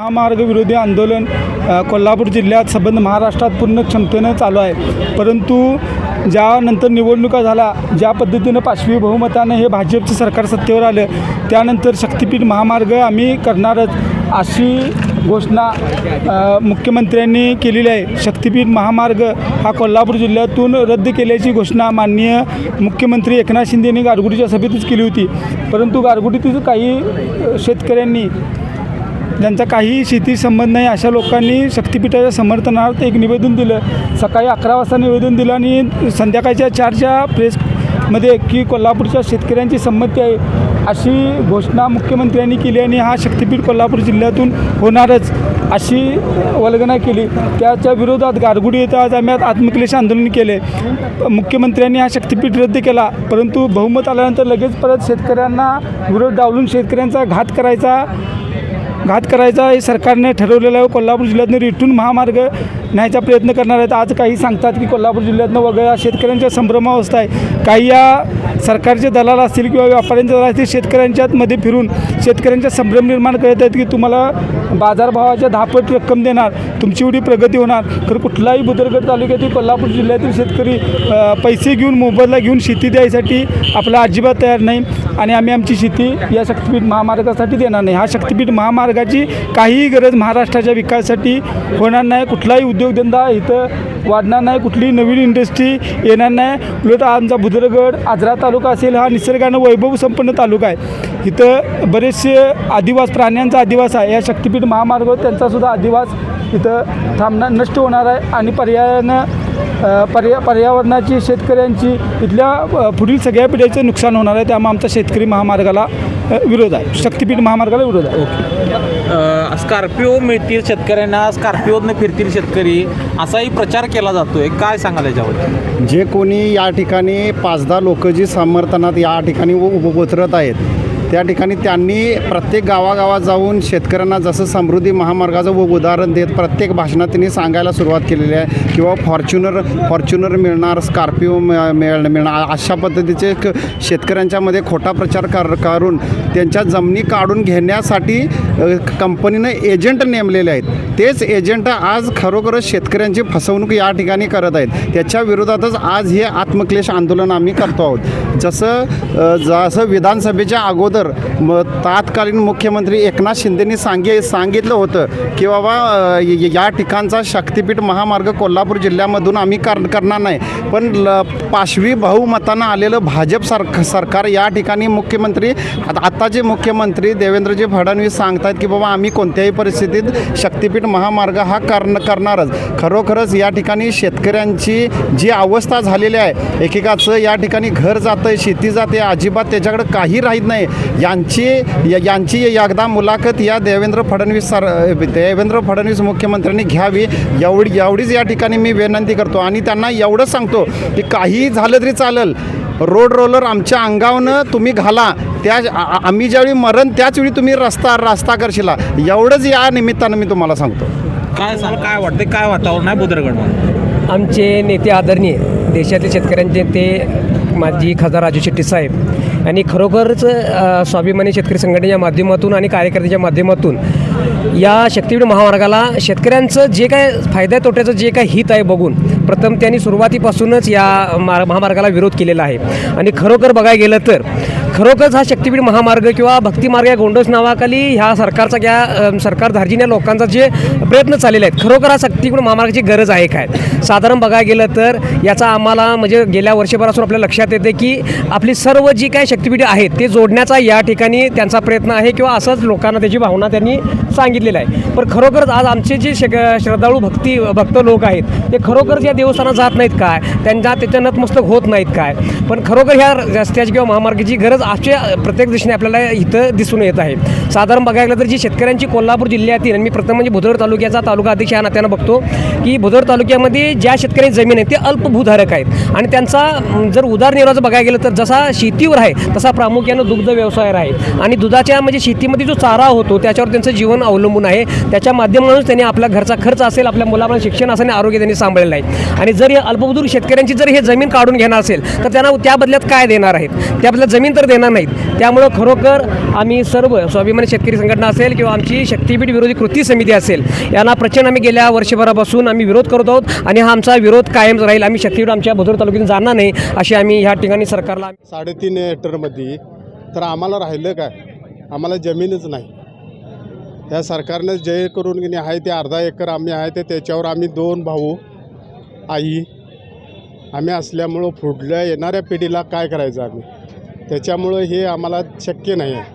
महामार्ग विरोधी आंदोलन कोल्हापूर जिल्ह्यात संबंध महाराष्ट्रात पूर्ण क्षमतेनं चालू आहे. परंतु ज्यानंतर निवडणुका झाल्या ज्या पद्धतीनं पाचवी बहुमतानं हे भाजपचं सरकार सत्तेवर आलं त्यानंतर शक्तिपीठ महामार्ग आम्ही करणारच अशी घोषणा मुख्यमंत्र्यांनी केलेली आहे. शक्तिपीठ महामार्ग हा कोल्हापूर जिल्ह्यातून रद्द केल्याची घोषणा माननीय मुख्यमंत्री एकनाथ शिंदे यांनी गारगुटीच्या सभेतच केली होती. परंतु गारगुटीतील काही शेतकऱ्यांनी ज्यांचा काही शेती संबंध नाही अशा लोकांनी शक्तिपीठाच्या समर्थनार्थ एक निवेदन दिलं. सकाळी अकरा वाजता निवेदन दिलं आणि संध्याकाळच्या चारच्या प्रेसमध्ये की कोल्हापूरच्या शेतकऱ्यांची संमती आहे अशी घोषणा मुख्यमंत्र्यांनी केली आणि हा शक्तिपीठ कोल्हापूर जिल्ह्यातून होणारच अशी वल्गना केली. त्याच्या विरोधात गारगुडी येथे आज आम्ही आत्मक्लेश आंदोलन केले. मुख्यमंत्र्यांनी हा शक्तिपीठ रद्द केला परंतु बहुमत आल्यानंतर लगेच परत शेतकऱ्यांना विरोध डावलून शेतकऱ्यांचा घात करायचा घात करायचा हे सरकारने ठरवलेलं आहे. हो, कोल्हापूर जिल्ह्यातनं रिटून महामार्ग न्यायचा प्रयत्न करणार आहेत. आज काही सांगतात की कोल्हापूर जिल्ह्यातनं वगळा शेतकऱ्यांच्या संभ्रमावस्था आहे. काही या सरकारचे दलाल असतील किंवा व्यापाऱ्यांचे दलाल असतील शेतकऱ्यांच्यामध्ये फिरून शेतकऱ्यांच्या संभ्रम निर्माण करत आहेत की तुम्हाला बाजारभावाच्या दहापट रक्कम देणार तुमची एवढी प्रगती होणार. तर कुठलाही बुदरगड तालुक्यातील कोल्हापूर जिल्ह्यातील शेतकरी पैसे घेऊन मोबदला घेऊन शेती द्यायसाठी आपला अजिबात तयार नाही. आणि आम्ही आमची शेती या शक्तिपीठ महामार्गासाठी देणार नाही. हा शक्तिपीठ महामार्गाची काहीही गरज महाराष्ट्राच्या विकासासाठी होणार नाही. कुठलाही उद्योगधंदा इथं वाढणार नाही. कुठलीही नवीन इंडस्ट्री येणार नाही. उलट आमचा बुद्रगड आजरा तालुका असेल हा निसर्गानं वैभव संपन्न तालुका आहे. इथं बरेचसे आदिवास प्राण्यांचा आदिवास आहे. या शक्तीपीठ महामार्गावर त्यांचासुद्धा आदिवास इथं थांबणार नष्ट होणार आहे आणि पर्यायानं पर्या पर्यावरणाची शेतकऱ्यांची इथल्या पुढील सगळ्या पिढ्याचं नुकसान होणार आहे त्यामुळे आमचा शेतकरी महामार्गाला विरोध आहे. शक्तिपीठ महामार्गाला विरोध आहे. अ, स्कॉर्पिओ मिळतील शेतकऱ्यांना स्कॉर्पिओने फिरतील शेतकरी. असाही प्रचार केला जातोय. काय सांगाल याच्यावर जे कोणी या ठिकाणी पाच दहा लोक जी समर्थनात या ठिकाणी उतरत आहेत त्या ठिकाणी त्यांनी प्रत्येक गावागावात जाऊन शेतकऱ्यांना जसं समृद्धी महामार्गाचं व उदाहरण देत प्रत्येक भाषणात त्यांनी सांगायला सुरुवात केलेली आहे. किंवा फॉर्च्युनर फॉर्च्युनर मिळणार स्कॉर्पिओ मिळ मिळणार अशा पद्धतीचे क शेतकऱ्यांच्यामध्ये खोटा प्रचार कर करून त्यांच्या जमिनी काढून घेण्यासाठी कंपनीनं एजंट नेमलेले आहेत. तेच एजंट आज खरोखरच शेतकऱ्यांची फसवणूक या ठिकाणी करत आहेत. त्याच्या विरोधातच आज हे आत्मक्लेश आंदोलन आम्ही करतो आहोत. जसं जसं विधानसभेच्या अगोदर म तात्कालीन मुख्यमंत्री एकनाथ शिंदेनी सांगे सांगितलं होतं की बाबा या ठिकाणचा शक्तिपीठ महामार्ग कोल्हापूर जिल्ह्यामधून आम्ही कर करणार नाही. पण ल पाशवी बहुमतानं आलेलं भाजप सरक सरकार या ठिकाणी मुख्यमंत्री आत्ताचे मुख्यमंत्री देवेंद्रजी फडणवीस सांगतात की बाबा आम्ही कोणत्याही परिस्थितीत शक्तिपीठ महामार्ग हा करण करणारच. खरोखरच या ठिकाणी शेतकऱ्यांची जी अवस्था झालेली आहे एकेकाचं या ठिकाणी घर जातं आहे शेती जाते अजिबात त्याच्याकडे काही राहीत नाही. यांची या- यांची एकदा मुलाखत या देवेंद्र फडणवीस सर देवेंद्र फडणवीस मुख्यमंत्र्यांनी घ्यावी. एवढी एवढीच या ठिकाणी मी विनंती करतो. आणि त्यांना एवढंच सांगतो की काहीही झालं तरी चालेल. रोड रोलर आमच्या अंगावनं तुम्ही घाला. त्या आम्ही ज्यावेळी मरण त्याचवेळी तुम्ही रस्ता रस्ता करशिला. एवढंच या निमित्तानं मी तुम्हाला सांगतो. काय सांग काय वाटतंय? काय वातावरण आहे बुदरगडमध्ये आमचे नेते आदरणीय देशातील शेतकऱ्यांचे नेते माजी खासदार राजू शेट्टी साहेब आणि खरोखरच स्वाभिमानी शेतकरी संघटनेच्या माध्यमातून आणि कार्यकर्त्याच्या माध्यमातून या शक्तीपीठ महामार्गाला शेतकऱ्यांचं जे काय फायदा तोट्याचं जे काय हित आहे बघून प्रथम त्यांनी सुरुवातीपासूनच या मार महामार्गाला विरोध केलेला आहे. आणि खरोखर बघायला गेलं तर खरोखरच हा शक्तीपीठ महामार्ग किंवा भक्तिमार्ग या गोंडस नावाखाली ह्या सरकारचा या सरकार धार्जिन्या लोकांचा जे प्रयत्न चाललेले आहेत खरोखर हा शक्तीपीठ महामार्गाची गरज आहे काय? साधारण बघायला गेलं तर याचा आम्हाला म्हणजे गेल्या वर्षभरापासून आपल्या लक्षात येते की आपली सर्व जी काय शक्तिपीठे आहेत ते जोडण्याचा या ठिकाणी त्यांचा प्रयत्न आहे किंवा असंच लोकांना त्याची भावना त्यांनी सांगितलेलं आहे. पण खरोखरच आज आमचे जे शक श्रद्धाळू भक्ती भक्त लोक आहेत ते खरोखरच या देवस्थानात जात नाहीत काय? त्यांना त्याच्या नतमस्तक होत नाहीत काय? पण खरोखर ह्या रस्त्याची किंवा महामार्गाची गरज आजच्या प्रत्येक दिशेने आपल्याला इथं दिसून येत आहे. साधारण बघायला गेलं तर जी शेतकऱ्यांची कोल्हापूर जिल्ह्यातील आणि मी प्रथम म्हणजे भुदर तालुक्याचा तालुका अध्यक्ष या नात्यानं बघतो की भुदर तालुक्यामध्ये ज्या शेतकऱ्यांची जमीन आहे ते अल्पभूधारक आहेत. आणि त्यांचा जर उदारनिर्वाहाचं बघायला गेलं तर जसा शेतीवर आहे तसा प्रामुख्यानं दुग्ध व्यवसायावर आहे. आणि दुधाच्या म्हणजे शेतीमध्ये जो चारा होतो त्याच्यावर त्यांचं जीवन अवलंबून आहे. त्याच्या माध्यमातूनच त्यांनी आपल्या घरचा खर्च असेल आपल्या मुलाला शिक्षण असेल आणि आरोग्य त्यांनी सांभाळलेलं आहे. आणि जर या अल्पभूतूर शेतकऱ्यांची जर हे जमीन काढून घेणार असेल तर त्यांना त्या बदल्यात काय देणार आहेत? त्या बदल्यात जमीन तर देणार नाहीत. त्यामुळं खरोखर आम्ही सर्व स्वाभिमानी शेतकरी संघटना असेल किंवा आमची शक्तीपीठ विरोधी कृती समिती असेल यांना प्रचंड आम्ही गेल्या वर्षभरापासून आम्ही विरोध करत आहोत आणि हा आमचा विरोध कायम राहील. आम्ही शक्तीपीठ आमच्या भोदर तालुक्यातून जाणार नाही अशी आम्ही ह्या ठिकाणी सरकारला साडेतीन हेक्टरमध्ये तर आम्हाला राहिलं काय? आम्हाला जमीनच नाही. ह्या सरकारनं जे करून घेणे आहे ते अर्धा एकर आम्ही आहे ते त्याच्यावर आम्ही दोन भाऊ आई आम्ही असल्यामुळं पुढल्या येणाऱ्या पिढीला काय करायचं आम्ही? त्याच्यामुळं हे आम्हाला शक्य नाही आहे.